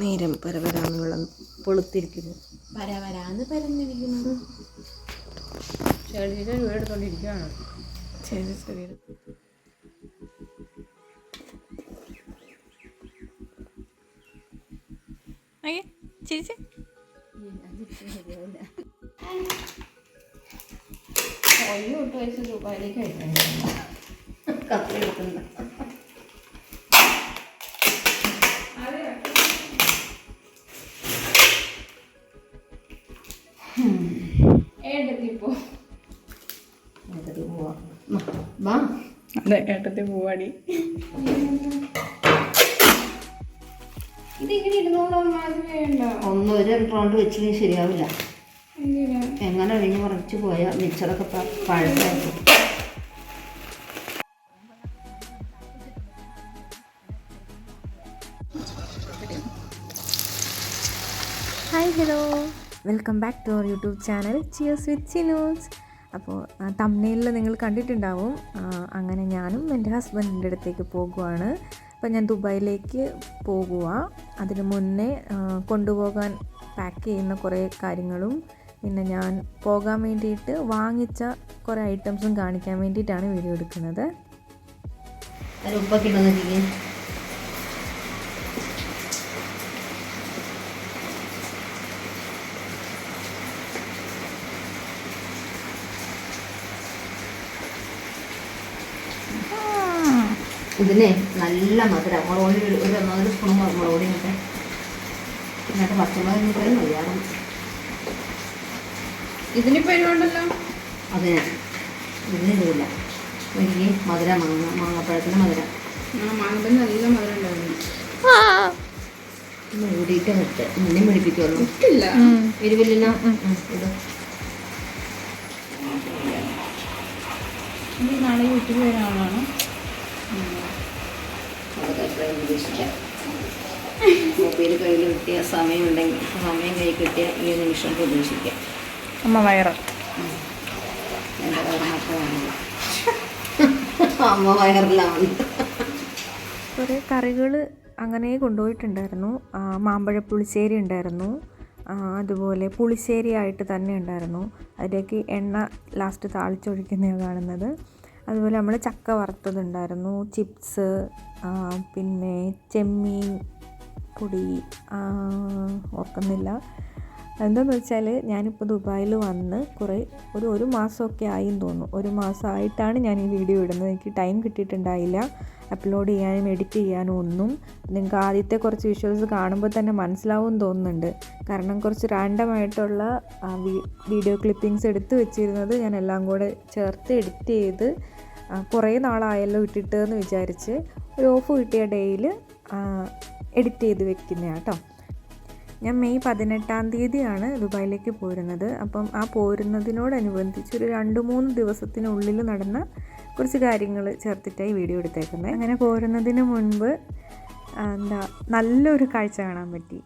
നേരം പരവരാന്ന് വെള്ളം പൊളുത്തിരിക്കുന്നു. പരവരാന്ന് പരന്നിരിക്കുന്നത് പരന്നിരിക്കുന്നു. ചെടിയുടെ വീടെടുത്തോണ്ടിരിക്കുകയാണ് ശരി അയ്യേ ചിരിച്ച്. ദുബായിലേക്ക് അതെ ഏട്ടത്തെ പൂവാടി. ഇതിങ്ങനെ ഇരുന്നോളാം മാതിരി വേണ്ട ഒന്ന് ഒരു റൗണ്ട് വെച്ചില്ലെങ്കിൽ ശരിയാവില്ല. എങ്ങനെ അഴിഞ്ഞ് പറിച്ചു പോയ മിക്സറൊക്കെ പഴക്കായിരിക്കും hi hello welcome back to our YouTube channel cheers with news അപ്പോൾ തമ്മനയിൽ നിങ്ങൾ കണ്ടിട്ടുണ്ടാവും. അങ്ങനെ ഞാനും എന്റെ ഹസ്ബൻഡിന്റെ അടുത്തേക്ക് പോകുവാണ്. അപ്പോൾ ഞാൻ ദുബായിലേക്ക് പോകുക അതിന് മുന്നേ കൊണ്ടുപോകാൻ പാക്ക് ചെയ്യുന്ന കുറേ കാര്യങ്ങളും പിന്നെ ഞാൻ പോകാൻ വേണ്ടിയിട്ട് വാങ്ങിച്ച കുറേ ഐറ്റംസും കാണിക്കാൻ വേണ്ടിയിട്ടാണ് വീഡിയോ എടുക്കുന്നത്. ഉപ്പൊക്കെ ഇതിനെ നല്ല മധുരം. മുളക് പൊടി ഒരു സ്പൂൺ മുളക് പൊടി ഇട്ടെ എന്നിട്ട് പച്ചമുളക് മതിയാകും ഇതിനിപ്പോ എരിവുണ്ടല്ലോ? അതെ. ഇതിന് ഇതില്ല എനിക്ക് മധുര മാങ്ങ മാങ്ങപ്പഴത്തിന് മധുരം. ആ മാങ്ങത്തിന് നല്ല മധുരം ഉണ്ടായിരുന്നു. മൂടിയിട്ട് വെച്ച് മുന്നേ മുടിപ്പിക്കുള്ളൂ ഇല്ല എരിവില്ല ഇത് നാളെ വീട്ടിൽ വരുന്ന ആളാണ് മൊബൈൽ കയ്യിൽ കിട്ടിയ സമയമുണ്ടെങ്കിൽ സമയം കയ്യിൽ കിട്ടിയ ഈ നിമിഷം പ്രതീക്ഷിക്കാം. അമ്മ വയറ്. അമ്മ വയറിലാണ്. കുറേ കറികൾ അങ്ങനെ കൊണ്ടുപോയിട്ടുണ്ടായിരുന്നു. മാമ്പഴ പുളിശ്ശേരി ഉണ്ടായിരുന്നു. അതുപോലെ പുളിശ്ശേരി ആയിട്ട് തന്നെ ഉണ്ടായിരുന്നു. അതിലേക്ക് എണ്ണ ലാസ്റ്റ് താളിച്ചൊഴിക്കുന്നതാണ് കാണുന്നത്. അതുപോലെ നമ്മൾ ചക്ക വറുത്തതുണ്ടായിരുന്നു. ചിപ്സ് പിന്നെ ചെമ്മീൻ പൊടി ഓർക്കുന്നില്ല. എന്താണെന്ന് വെച്ചാൽ ഞാനിപ്പോൾ ദുബായിൽ വന്ന് കുറേ ഒരു ഒരു മാസമൊക്കെ ആയിന്ന് തോന്നുന്നു. ഒരു മാസമായിട്ടാണ് ഞാൻ ഈ വീഡിയോ ഇടുന്നത്. എനിക്ക് ടൈം കിട്ടിയിട്ടുണ്ടായില്ല. അപ്ലോഡ് ചെയ്യാനും എഡിറ്റ് ചെയ്യാനും ഒന്നും. നിങ്ങൾക്ക് ആദ്യത്തെ കുറച്ച് വിഷ്വൽസ് കാണുമ്പോൾ തന്നെ മനസ്സിലാവും തോന്നുന്നുണ്ട്. കാരണം കുറച്ച് റാൻഡമായിട്ടുള്ള വീഡിയോ ക്ലിപ്പിങ്സ് എടുത്ത് വെച്ചിരുന്നത് ഞാൻ എല്ലാം കൂടെ ചേർത്ത് എഡിറ്റ് ചെയ്ത് കുറേ നാളായല്ലോ ഇട്ടിട്ട് എന്ന് വിചാരിച്ച് ഒരു ഓഫ് കിട്ടിയ ഡേയിൽ എഡിറ്റ് ചെയ്ത് വെക്കുന്നതാണ് കേട്ടോ ഞാൻ മെയ് പതിനെട്ടാം തീയതിയാണ് ദുബായിലേക്ക് പോരുന്നത്. അപ്പം ആ പോരുന്നതിനോടനുബന്ധിച്ച് ഒരു രണ്ട് മൂന്ന് ദിവസത്തിനുള്ളിൽ നടന്ന കുറച്ച് കാര്യങ്ങൾ ചേർത്തിട്ടായി വീഡിയോ എടുത്തേക്കുന്നത്. അങ്ങനെ പോരുന്നതിന് മുൻപ് എന്താ നല്ലൊരു കാഴ്ച കാണാൻ പറ്റി.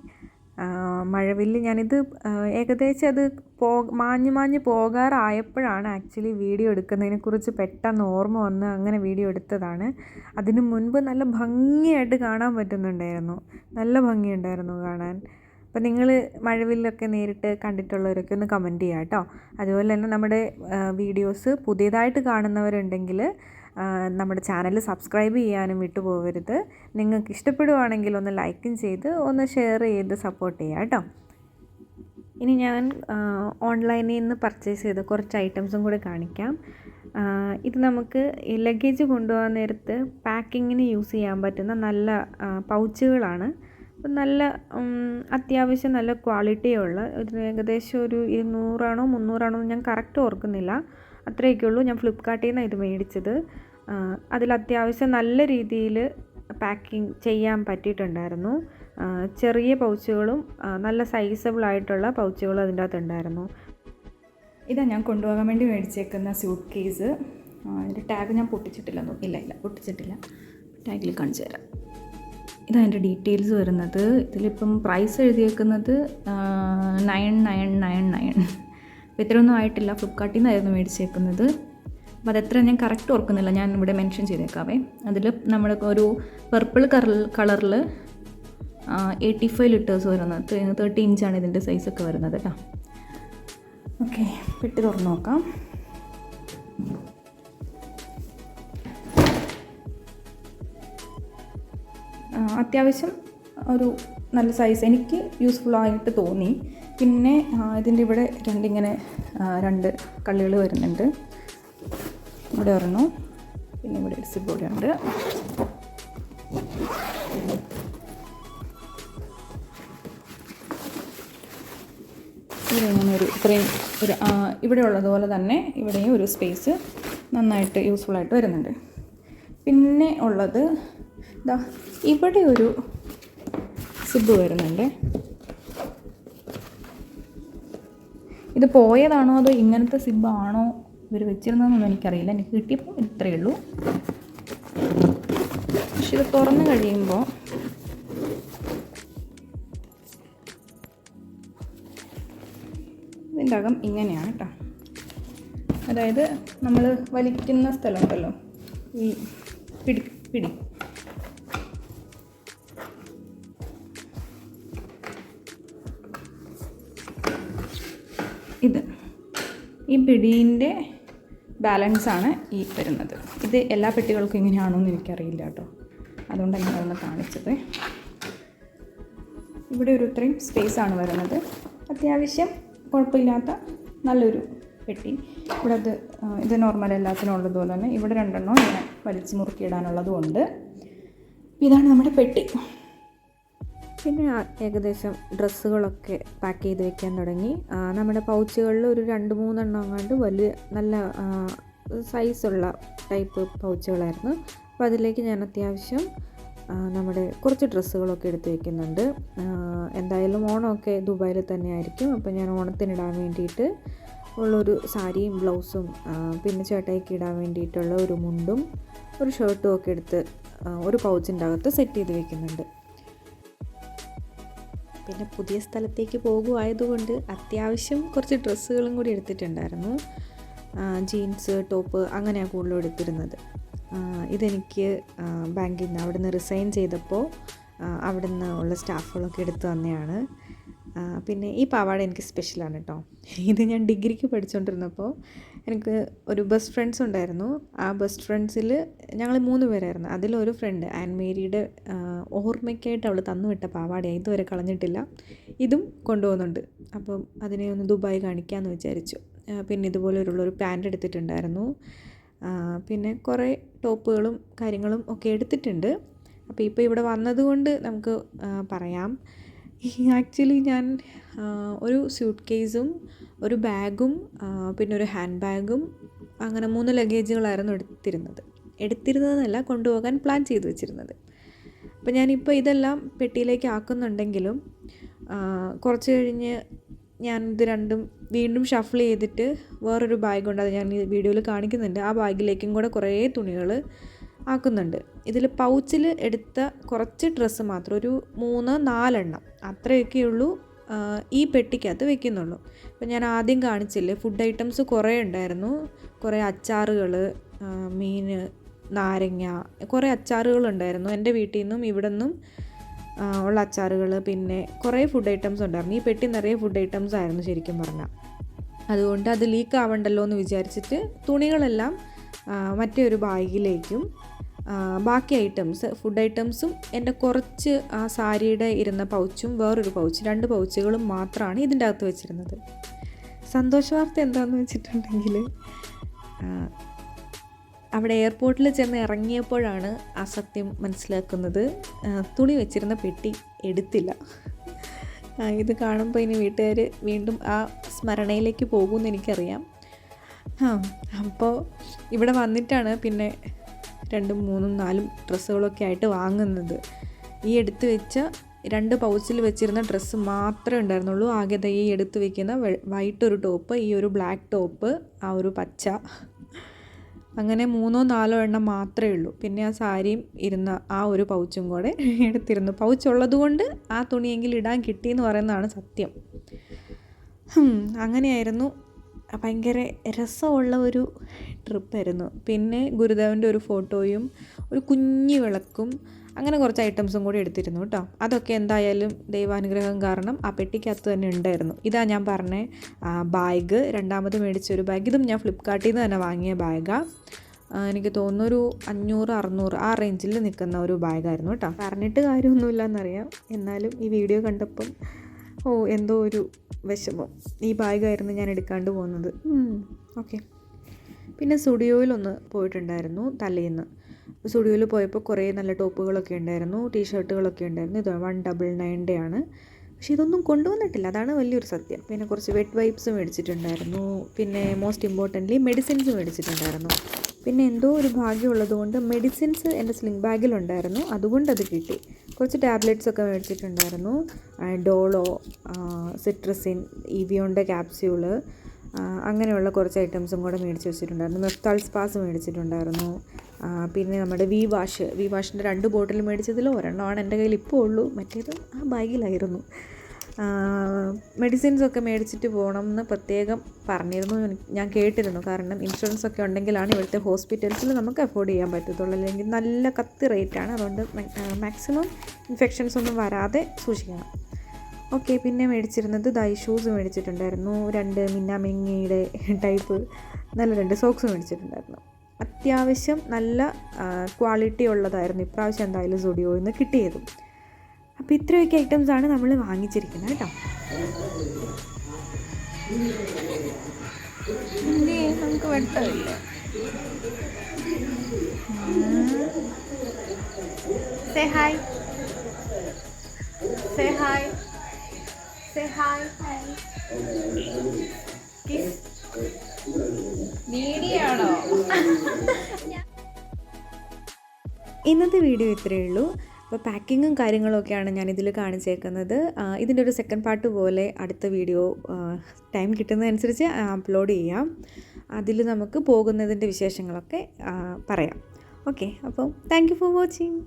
മഴവില്ല് ഞാനിത് ഏകദേശം അത് പോ മാഞ്ഞ് മാഞ്ഞ് പോകാറായപ്പോഴാണ് ആക്ച്വലി വീഡിയോ എടുക്കുന്നതിനെക്കുറിച്ച് പെട്ടെന്ന് ഓർമ്മ വന്ന് അങ്ങനെ വീഡിയോ എടുത്തതാണ്. അതിനു മുൻപ് നല്ല ഭംഗിയായിട്ട് കാണാൻ പറ്റുന്നുണ്ടായിരുന്നു. നല്ല ഭംഗിയുണ്ടായിരുന്നു കാണാൻ. അപ്പോൾ നിങ്ങൾ മഴവില്ലൊക്കെ നേരിട്ട് കണ്ടിട്ടുള്ളവരൊക്കെ ഒന്ന് കമന്റ് ചെയ്യുക കേട്ടോ. അതുപോലെ തന്നെ നമ്മുടെ വീഡിയോസ് പുതിയതായിട്ട് കാണുന്നവരുണ്ടെങ്കിൽ നമ്മുടെ ചാനൽ സബ്സ്ക്രൈബ് ചെയ്യാനും വിട്ടുപോകരുത്. നിങ്ങൾക്ക് ഇഷ്ടപ്പെടുവാണെങ്കിൽ ഒന്ന് ലൈക്കും ചെയ്ത് ഒന്ന് ഷെയർ ചെയ്ത് സപ്പോർട്ട് ചെയ്യുക കേട്ടോ. ഇനി ഞാൻ ഓൺലൈനിൽ നിന്ന് പർച്ചേസ് ചെയ്ത കുറച്ച് ഐറ്റംസും കൂടെ കാണിക്കാം. ഇത് നമുക്ക് ലഗേജ് കൊണ്ടുപോകാൻ നേരത്ത് പാക്കിങ്ങിന് യൂസ് ചെയ്യാൻ പറ്റുന്ന നല്ല പൗച്ചുകളാണ് നല്ല അത്യാവശ്യം നല്ല ക്വാളിറ്റിയുള്ള ഒരു ഏകദേശം ഒരു ഇരുന്നൂറാണോ മുന്നൂറാണോ ഞാൻ കറക്റ്റ് ഓർക്കുന്നില്ല. അത്രയൊക്കെ ഉള്ളൂ ഞാൻ ഫ്ലിപ്കാർട്ടിൽ നിന്നാണ് ഇത് മേടിച്ചത്. അതിൽ അത്യാവശ്യം നല്ല രീതിയിൽ പാക്കിങ് ചെയ്യാൻ പറ്റിയിട്ടുണ്ടായിരുന്നു. ചെറിയ പൗച്ചുകളും നല്ല സൈസബിൾ ആയിട്ടുള്ള പൗച്ചുകളും അതിന്റെ അകത്തുണ്ടായിരുന്നു ഇതാ ഞാൻ കൊണ്ടുപോകാൻ വേണ്ടി മേടിച്ചേക്കുന്ന സ്യൂട്ട് കേസ്. അതിന്റെ ടാഗ് ഞാൻ പൊട്ടിച്ചിട്ടില്ല ഇല്ല ഇല്ല പൊട്ടിച്ചിട്ടില്ല. ടാഗിൽ കാണിച്ചു തരാം. ഇതാ എന്റെ ഡീറ്റെയിൽസ് വരുന്നത്. ഇതിലിപ്പം പ്രൈസ് എഴുതിയേക്കുന്നത് നയൻ നയൻ നയൻ നയൻ. അപ്പോൾ ഇത്രയൊന്നും ആയിട്ടില്ല. ഫ്ലിപ്കാർട്ടിൽ നിന്നായിരുന്നു മേടിച്ചേക്കുന്നത്. അപ്പോൾ അതെത്ര ഞാൻ കറക്റ്റ് ഓർക്കുന്നില്ല. ഞാൻ ഇവിടെ മെൻഷൻ ചെയ്തേക്കാവേ. അതിൽ നമ്മൾ ഒരു പർപ്പിൾ കളർ കളറിൽ എയ്റ്റി ഫൈവ് ലിറ്റേഴ്സ് വരുന്നത്. തേർട്ടി ഇഞ്ചാണ് ഇതിന്റെ സൈസൊക്കെ വരുന്നത് കേട്ടോ ഓക്കെ പെട്ടി തുറന്ന് നോക്കാം. അത്യാവശ്യം ഒരു നല്ല സൈസ് എനിക്ക് യൂസ്ഫുൾ ആയിട്ട് തോന്നി. പിന്നെ ഇതിന്റെ ഇവിടെ രണ്ടിങ്ങനെ രണ്ട് കള്ളികൾ വരുന്നുണ്ട്. ഇവിടെ ഒരെണ്ണം പിന്നെ ഇവിടെ സിബ് കൂടെ ഒരു ഇത്രയും ഒരു ഇവിടെ ഉള്ളതുപോലെ തന്നെ ഇവിടെയും ഒരു സ്പേസ് നന്നായിട്ട് യൂസ്ഫുൾ ആയിട്ട് വരുന്നുണ്ട്. പിന്നെ ഉള്ളത് ഇതാ ഇവിടെ ഒരു സിബ് വരുന്നുണ്ട്. ഇത് പോയതാണോ അതോ ഇങ്ങനത്തെ സിബാണോ ഇവർ വെച്ചിരുന്നതെന്നൊന്നും എനിക്കറിയില്ല. എനിക്ക് കിട്ടിയപ്പോൾ ഇത്രയേ ഉള്ളൂ. പക്ഷെ ഇത് തുറന്ന് കഴിയുമ്പോൾ ഇതിന്റെ അകം ഇങ്ങനെയാണ് കേട്ടോ. അതായത് നമ്മൾ വലിക്കുന്ന സ്ഥലമുണ്ടല്ലോ ഈ പിടി പിടി ഇത് ഈ പിടീന്റെ ബാലൻസാണ് ഈ വരുന്നത്. ഇത് എല്ലാ പെട്ടികൾക്കും ഇങ്ങനെയാണോ എന്ന് എനിക്കറിയില്ല കേട്ടോ. അതുകൊണ്ടാണ് ഞാൻ ഒന്ന് കാണിച്ചത്. ഇവിടെ ഒരു ഇത്രയും സ്പേസ് ആണ് വരുന്നത്. അത്യാവശ്യം കുഴപ്പമില്ലാത്ത നല്ലൊരു പെട്ടി. ഇവിടെ അത് ഇത് നോർമൽ എല്ലാത്തിനും ഉള്ളതുപോലെ തന്നെ. ഇവിടെ രണ്ടെണ്ണം ഇങ്ങനെ വലിച്ചു മുറുക്കിയിടാനുള്ളതും ഉണ്ട്. ഇതാണ് നമ്മുടെ പെട്ടി. പിന്നെ ഏകദേശം ഡ്രസ്സുകളൊക്കെ പാക്ക് ചെയ്ത് വെക്കാൻ തുടങ്ങി. നമ്മുടെ പൗച്ചുകളിൽ ഒരു രണ്ട് മൂന്നെണ്ണം അങ്ങാണ്ട് വലിയ നല്ല സൈസുള്ള ടൈപ്പ് പൗച്ചുകളായിരുന്നു. അപ്പോൾ അതിലേക്ക് ഞാൻ അത്യാവശ്യം നമ്മുടെ കുറച്ച് ഡ്രസ്സുകളൊക്കെ എടുത്ത് വെക്കുന്നുണ്ട്. എന്തായാലും ഓണമൊക്കെ ദുബായിൽ തന്നെ ആയിരിക്കും. അപ്പോൾ ഞാൻ ഓണത്തിനിടാൻ വേണ്ടിയിട്ട് ഉള്ളൊരു സാരിയും ബ്ലൗസും പിന്നെ ചേട്ടായിക്ക് ഇടാൻ വേണ്ടിയിട്ടുള്ള ഒരു മുണ്ടും ഒരു ഷർട്ടും ഒക്കെ എടുത്ത് ഒരു പൗച്ചിന്റെ അകത്ത് സെറ്റ് ചെയ്ത് വെക്കുന്നുണ്ട്. പിന്നെ പുതിയ സ്ഥലത്തേക്ക് പോകുമായതുകൊണ്ട് അത്യാവശ്യം കുറച്ച് ഡ്രസ്സുകളും കൂടി എടുത്തിട്ടുണ്ടായിരുന്നു. ജീൻസ് ടോപ്പ് അങ്ങനെയാണ് കൂടുതലും എടുത്തിരുന്നത്. ഇതെനിക്ക് ബാങ്കിൽ നിന്ന് അവിടെ നിന്ന് റിസൈൻ ചെയ്തപ്പോൾ അവിടെ നിന്ന് ഉള്ള സ്റ്റാഫുകളൊക്കെ എടുത്തു തന്നെയാണ്. പിന്നെ ഈ പാവാട എനിക്ക് സ്പെഷ്യലാണ് കേട്ടോ ഇത് ഞാൻ ഡിഗ്രിക്ക് പഠിച്ചുകൊണ്ടിരുന്നപ്പോൾ എനിക്ക് ഒരു ബെസ്റ്റ് ഫ്രണ്ട്സ് ഉണ്ടായിരുന്നു. ആ ബെസ്റ്റ് ഫ്രണ്ട്സിൽ ഞങ്ങൾ മൂന്ന് പേരായിരുന്നു. അതിലൊരു ഫ്രണ്ട് ആൻമേരിയുടെ ഓർമ്മയ്ക്കായിട്ട് അവൾ തന്നുവിട്ട പാവാടയാണ് ഇതുവരെ കളഞ്ഞിട്ടില്ല. ഇതും കൊണ്ടുപോകുന്നുണ്ട്. അപ്പം അതിനെ ഒന്ന് ദുബായ് കാണിക്കാമെന്ന് വിചാരിച്ചു. പിന്നെ ഇതുപോലെ ഒരു പാന്റ് എടുത്തിട്ടുണ്ടായിരുന്നു. പിന്നെ കുറേ ടോപ്പുകളും കാര്യങ്ങളും ഒക്കെ എടുത്തിട്ടുണ്ട്. അപ്പോൾ ഇപ്പോൾ ഇവിടെ വന്നതുകൊണ്ട് നമുക്ക് പറയാം. ആക്ച്വലി ഞാൻ ഒരു സ്യൂട്ട് കേസും ഒരു ബാഗും പിന്നെ ഒരു ഹാൻഡ് ബാഗും അങ്ങനെ മൂന്ന് ലഗേജുകളായിരുന്നു എടുത്തിരുന്നത്. എടുത്തിരുന്നതെന്നല്ല കൊണ്ടുപോകാൻ പ്ലാൻ ചെയ്തു വെച്ചിരുന്നത്. അപ്പം ഞാനിപ്പോൾ ഇതെല്ലാം പെട്ടിയിലേക്ക് ആക്കുന്നുണ്ടെങ്കിലും കുറച്ച് കഴിഞ്ഞ് ഞാൻ ഇത് രണ്ടും വീണ്ടും ഷഫിൾ ചെയ്തിട്ട് വേറൊരു ബാഗുണ്ട് അത് ഞാൻ വീഡിയോയിൽ കാണിക്കുന്നുണ്ട്. ആ ബാഗിലേക്കും കൂടെ കുറേ തുണികൾ ആക്കുന്നുണ്ട്. ഇതിൽ പൗച്ചിൽ എടുത്ത കുറച്ച് ഡ്രസ്സ് മാത്രം ഒരു മൂന്ന് നാലെണ്ണം അത്രയൊക്കെയുള്ളൂ ഈ പെട്ടിക്കകത്ത് വെക്കുന്നുള്ളൂ. അപ്പോൾ ഞാൻ ആദ്യം കാണിച്ചില്ലേ ഫുഡ് ഐറ്റംസ് കുറേ ഉണ്ടായിരുന്നു. കുറേ അച്ചാറുകൾ മീൻ നാരങ്ങ കുറേ അച്ചാറുകളുണ്ടായിരുന്നു എന്റെ വീട്ടിൽ നിന്നും ഇവിടെ നിന്നും ഉള്ള അച്ചാറുകൾ പിന്നെ കുറേ ഫുഡ് ഐറ്റംസ് ഉണ്ടായിരുന്നു. ഈ പെട്ടി നിറയെ ഫുഡ് ഐറ്റംസ് ആയിരുന്നു ശരിക്കും പറഞ്ഞാൽ. അതുകൊണ്ട് അത് ലീക്ക് ആവണ്ടല്ലോ എന്ന് വിചാരിച്ചിട്ട് തുണികളെല്ലാം മറ്റേ ഒരു ബാഗിലേക്കും ബാക്കി ഐറ്റംസ് ഫുഡ് ഐറ്റംസും എന്റെ കുറച്ച് ആ സാരിയുടെ ഇരുന്ന പൗച്ചും വേറൊരു പൗച്ച് രണ്ട് പൗച്ചുകളും മാത്രമാണ് ഇതിന്റെ അകത്ത് വെച്ചിരുന്നത്. സന്തോഷവാർത്ത എന്താണെന്ന് വെച്ചിട്ടുണ്ടെങ്കിൽ അവിടെ എയർപോർട്ടിൽ ചെന്ന് ഇറങ്ങിയപ്പോഴാണ് ആ സത്യം മനസ്സിലാക്കുന്നത്. തുണി വെച്ചിരുന്ന പെട്ടി എടുത്തില്ല. ഇത് കാണുമ്പോൾ ഇനി വീട്ടുകാർ വീണ്ടും ആ സ്മരണയിലേക്ക് പോകുമെന്ന് എനിക്കറിയാം. അപ്പോൾ ഇവിടെ വന്നിട്ടാണ് പിന്നെ രണ്ടും മൂന്നും നാലും ഡ്രസ്സുകളൊക്കെ ആയിട്ട് വാങ്ങുന്നത്. ഈ എടുത്തു വെച്ച രണ്ട് പൗച്ചിൽ വെച്ചിരുന്ന ഡ്രസ്സ് മാത്രമേ ഉണ്ടായിരുന്നുള്ളൂ. ആകെ ഈ എടുത്തു വെക്കുന്ന വൈറ്റ് ഒരു ടോപ്പ് ഈ ഒരു ബ്ലാക്ക് ടോപ്പ് ആ ഒരു പച്ച. അങ്ങനെ മൂന്നോ നാലോ എണ്ണം മാത്രമേ ഉള്ളൂ. പിന്നെ ആ സാരിയും ഇരുന്ന ആ ഒരു പൗച്ചും കൂടെ എടുത്തിരുന്നു. പൗച്ച് ഉള്ളത് കൊണ്ട് ആ തുണിയെങ്കിലും ഇടാൻ കിട്ടിയെന്ന് പറയുന്നതാണ് സത്യം. അങ്ങനെയായിരുന്നു ഭയങ്കര രസമുള്ള ഒരു ട്രിപ്പായിരുന്നു. പിന്നെ ഗുരുദേവന്റെ ഒരു ഫോട്ടോയും ഒരു കുഞ്ഞു വിളക്കും അങ്ങനെ കുറച്ച് ഐറ്റംസും കൂടി എടുത്തിരുന്നു കേട്ടോ. അതൊക്കെ എന്തായാലും ദൈവാനുഗ്രഹം കാരണം ആ പെട്ടിക്കകത്ത് തന്നെ ഉണ്ടായിരുന്നു. ഇതാ ഞാൻ പറഞ്ഞ ബാഗ് രണ്ടാമത് മേടിച്ച ഒരു ബാഗ് ഇതും ഞാൻ ഫ്ലിപ്കാർട്ടിൽ നിന്ന് തന്നെ വാങ്ങിയ ബാഗാണ് എനിക്ക് തോന്നുന്നു ഒരു അഞ്ഞൂറ് അറുന്നൂറ് ആ റേഞ്ചിൽ നിൽക്കുന്ന ഒരു ബാഗായിരുന്നു കേട്ടോ. പറഞ്ഞിട്ട് കാര്യമൊന്നുമില്ല എന്നറിയാം എന്നാലും ഈ വീഡിയോ കണ്ടപ്പം ഓ എന്തോ ഒരു വിഷമം. ഈ ബാഗായിരുന്നു ഞാൻ എടുക്കാണ്ട് പോകുന്നത് ഓക്കെ പിന്നെ സ്റ്റുഡിയോയിൽ ഒന്ന് പോയിട്ടുണ്ടായിരുന്നു തലേന്ന്. സ്റ്റുഡിയോയിൽ പോയപ്പോൾ കുറേ നല്ല ടോപ്പുകളൊക്കെ ഉണ്ടായിരുന്നു. ടീഷർട്ടുകളൊക്കെ ഉണ്ടായിരുന്നു. ഇത് വൺ ഡബിൾ നയന്റെ ആണ് പക്ഷെ ഇതൊന്നും കൊണ്ടുവന്നിട്ടില്ല. അതാണ് വലിയൊരു സത്യം. പിന്നെ കുറച്ച് വെറ്റ് വൈപ്സ് മേടിച്ചിട്ടുണ്ടായിരുന്നു. പിന്നെ മോസ്റ്റ് ഇമ്പോർട്ടന്റ്ലി മെഡിസിൻസ് മേടിച്ചിട്ടുണ്ടായിരുന്നു. പിന്നെ എന്തോ ഒരു ഭാഗ്യമുള്ളത് കൊണ്ട് മെഡിസിൻസ് എന്റെ സ്ലിംഗ് ബാഗിലുണ്ടായിരുന്നു അതുകൊണ്ട് അത് കിട്ടി. കുറച്ച് ടാബ്ലറ്റ്സ് ഒക്കെ മേടിച്ചിട്ടുണ്ടായിരുന്നു. ഡോളോ സിട്രസിൻ ഇവിയോന്റെ ക്യാപ്സ്യൂൾ അങ്ങനെയുള്ള കുറച്ച് ഐറ്റംസും കൂടെ മേടിച്ച് വെച്ചിട്ടുണ്ടായിരുന്നു. മെഫ്താൾ സ്പാസ് മേടിച്ചിട്ടുണ്ടായിരുന്നു. പിന്നെ നമ്മുടെ വി വാഷ് വി വാഷിന്റെ രണ്ട് ബോട്ടിൽ മേടിച്ചതിൽ ഒരെണ്ണമാണ് എന്റെ കയ്യിൽ ഇപ്പോൾ ഉള്ളൂ. മറ്റേത് ആ ബാഗിലായിരുന്നു മെഡിസിൻസ് ഒക്കെ മേടിച്ചിട്ട് പോകണം എന്ന് പ്രത്യേകം പറഞ്ഞിരുന്നു. ഞാൻ കേട്ടിരുന്നു. കാരണം ഇൻഷുറൻസ് ഒക്കെ ഉണ്ടെങ്കിലാണ് ഇവിടുത്തെ ഹോസ്പിറ്റൽസിൽ നമുക്ക് അഫോർഡ് ചെയ്യാൻ പറ്റത്തുള്ളൂ. അല്ലെങ്കിൽ നല്ല കത്തി റേറ്റാണ്. അതുകൊണ്ട് മാക്സിമം ഇൻഫെക്ഷൻസ് ഒന്നും വരാതെ സൂക്ഷിക്കണം. ഓക്കെ പിന്നെ മേടിച്ചിരുന്നത് ദൈ ഷൂസ് മേടിച്ചിട്ടുണ്ടായിരുന്നു. രണ്ട് മിന്നാമിങ്ങിയുടെ ടൈപ്പ്. നല്ല രണ്ട് സോക്സ് മേടിച്ചിട്ടുണ്ടായിരുന്നു. അത്യാവശ്യം നല്ല ക്വാളിറ്റി ഉള്ളതായിരുന്നു. ഇപ്രാവശ്യം എന്തായാലും സുഡിയോയിൽ നിന്ന് കിട്ടിയതും. അപ്പോൾ ഇത്രയൊക്കെ ഐറ്റംസാണ് നമ്മൾ വാങ്ങിച്ചിരിക്കുന്നത് കേട്ടോ. നമുക്ക് വെട്ടമില്ല. Say hi say hi say hi മീഡിയാണോ ഇന്നത്തെ വീഡിയോ ഇത്രയേ ഉള്ളൂ. അപ്പോൾ പാക്കിങ്ങും കാര്യങ്ങളൊക്കെയാണ് ഞാൻ ഇതിൽ കാണിച്ചേക്കുന്നത് ഇതിന്റെ ഒരു സെക്കൻഡ് പാർട്ട് പോലെ അടുത്ത വീഡിയോ ടൈം കിട്ടുന്നതനുസരിച്ച് അപ്ലോഡ് ചെയ്യാം. അതിൽ നമുക്ക് പോകുന്നതിന്റെ വിശേഷങ്ങളൊക്കെ പറയാം. ഓക്കെ അപ്പോൾ താങ്ക് യു ഫോർ വാച്ചിങ്